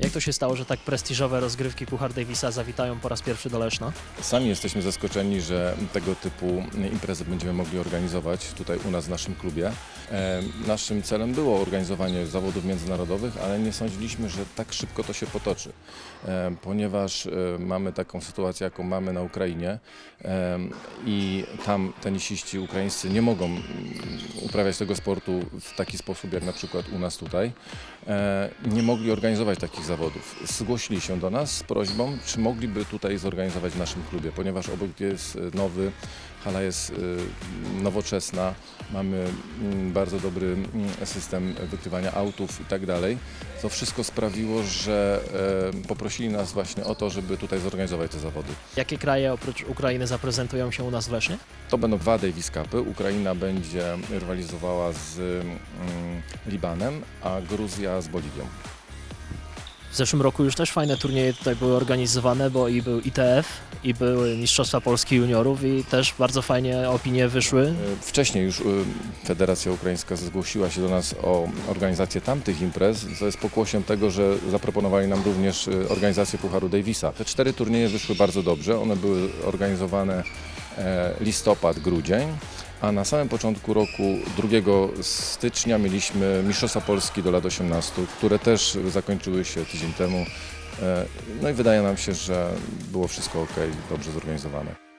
Jak to się stało, że tak prestiżowe rozgrywki Puchar Davisa zawitają po raz pierwszy do Leszna? Sami jesteśmy zaskoczeni, że tego typu imprezy będziemy mogli organizować tutaj u nas w naszym klubie. E, Naszym celem było organizowanie zawodów międzynarodowych, ale nie sądziliśmy, że tak szybko to się potoczy, E, ponieważ e, mamy taką sytuację, jaką mamy na Ukrainie i tam tenisiści ukraińscy nie mogą mm, uprawiać tego sportu w taki sposób, jak na przykład u nas tutaj. Nie mogli organizować takich zawodów. Zgłosili się do nas z prośbą, czy mogliby tutaj zorganizować w naszym klubie, ponieważ obok jest e, nowy, hala jest e, nowoczesna, mamy mm, bardzo dobry mm, system wykrywania autów i tak dalej. To wszystko sprawiło, że e, poprosili nas właśnie o to, żeby tutaj zorganizować te zawody. Jakie kraje oprócz Ukrainy zaprezentują się u nas w Lesznie? To będą dwa Davis Cupy. Ukraina będzie rywalizowała z mm, Libanem, a Gruzja z Boliwią. W zeszłym roku już też fajne turnieje tutaj były organizowane, bo i był ITF, i były Mistrzostwa Polski Juniorów i też bardzo fajnie opinie wyszły. E, Wcześniej już e, Federacja Ukraińska zgłosiła się do nas o organizację tamtych imprez, co jest pokłosiem tego, że zaproponowali nam również e, organizację Pucharu Davisa. Te cztery turnieje wyszły bardzo dobrze. One były organizowane listopad, grudzień, a na samym początku roku, 2 stycznia, mieliśmy Mistrzostwa Polski do lat 18, które też zakończyły się tydzień temu. E, No i wydaje nam się, że było wszystko ok, dobrze zorganizowane.